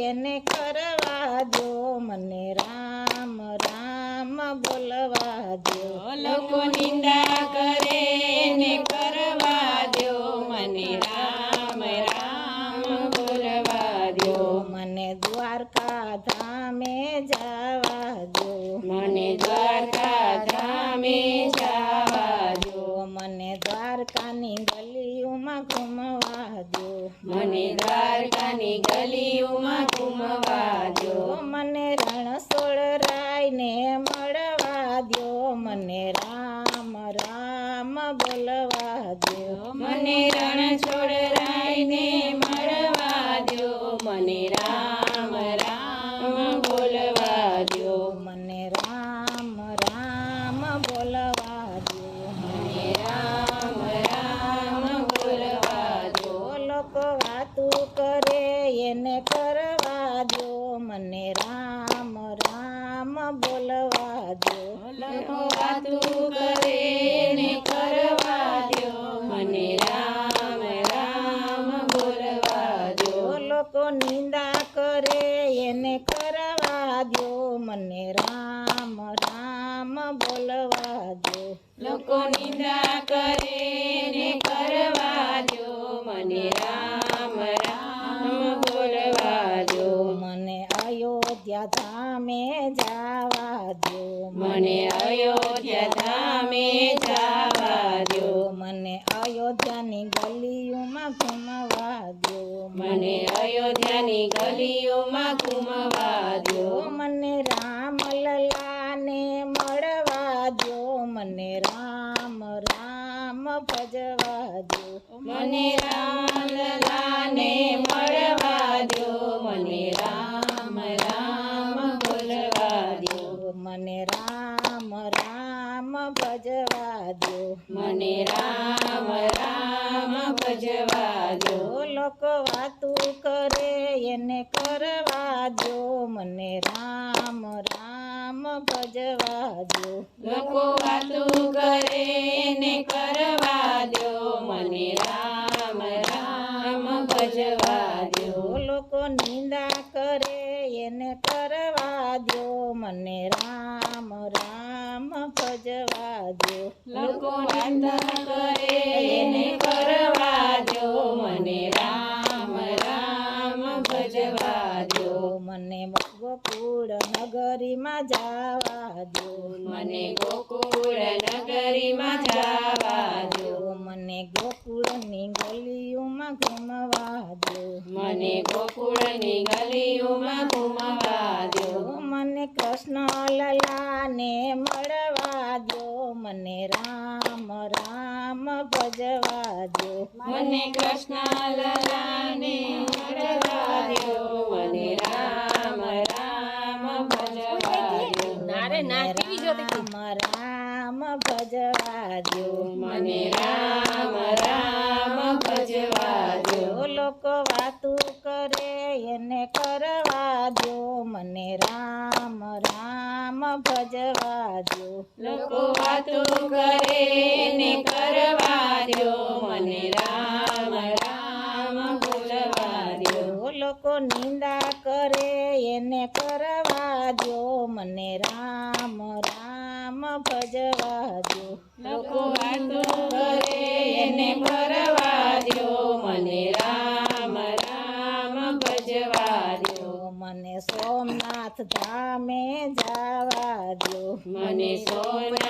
એને કરવા દો મને રામ રામ બોલવા દો. લોકો નિંદા કરે એને કરવા દો મને રામ રામ બોલવા દો. મને દ્વારકા ધામે જવા દો. મને દ્વારકા ધામે જવા દો. મને દ્વારકાની દો મને દ્વારકાની ગલીઓમાં ઘૂમવા દો મને રણછોડ રાયને મળવા દો મને રામ રામ બોલવા દો મને રણછોડ રાયને મળવા દો મને રામ રામ બોલવા દો મને રામ રામ બોલવા દો મને રામ રામ બોલવા દો લોકો વાતું કરે એને કરવા દો મને રામ રામ બોલવા દો લોકો કરે ને કરવા દો મને રામ રામ બોલવા દો લોકો નિંદા કરે એને કરવા દો મને રામ રામ બોલવા દો લોકો નિંદા કરે ને કરવા દો મને રામ રામ બોલવા દો મને અયોધ્યા ધામે જવા દો મને અયોધ્યા ધામે જવા દો મને અયોધ્યાની ગલીઓમાં ઘૂમવા દો મને અયોધ્યાની ગલીઓમાં ઘૂમવા દો મને રામ લલાને મળવા દો મને રામ રામ ભજવા દો મને રામ લલાને મળવા દો મને રામ રામ બોલવા દો મને રામ રામ ભજવા દો. મને રામ રામ ભજવા દો. લોકો વાતું કરે એને કરવા દો. મને રામ રામ ભજવા દો. લોકો વાતું કરે ને કરવા દો મને રામ રામ ભજવા દો લોકો નિંદા કરે એને કરવા દો મને રામ રામ ભજવા દો લોકો કરે એને કરવા દો મને રામ રામ ભજવા દો મને ગોકુળ નગરીમાં જવા દો મને ગોકુળ નગરીમાં જવા દો મને ગોકુળની ગલીઓમાં ઘૂમવા દો મને ગોકુળની ગલીઓમાં ઘૂમવા દો મને કૃષ્ણ લલાને મળવા દો મને રામ રામ ભજવા દો મને કૃષ્ણ લલાને મળવા મને રામ રામ ભજવા દો રામ રામ ભજવાયો મને રામ રામ ભજવાયો લોકો વાતું કરે એને કરવા દો મને રામ રામ ભજવા દો લોકો વાતો કરે ને કરવા દો મને રામ રામ બોલવા દો લોકો નિંદા કરે એને કરવા દો મને રામ રામ ભજવા દો લોકો વાતો કરે એને કરવા દો મને રામ રામ ભજવા દો મને સોમનાથ ધામે જવા દો મને સોનાથ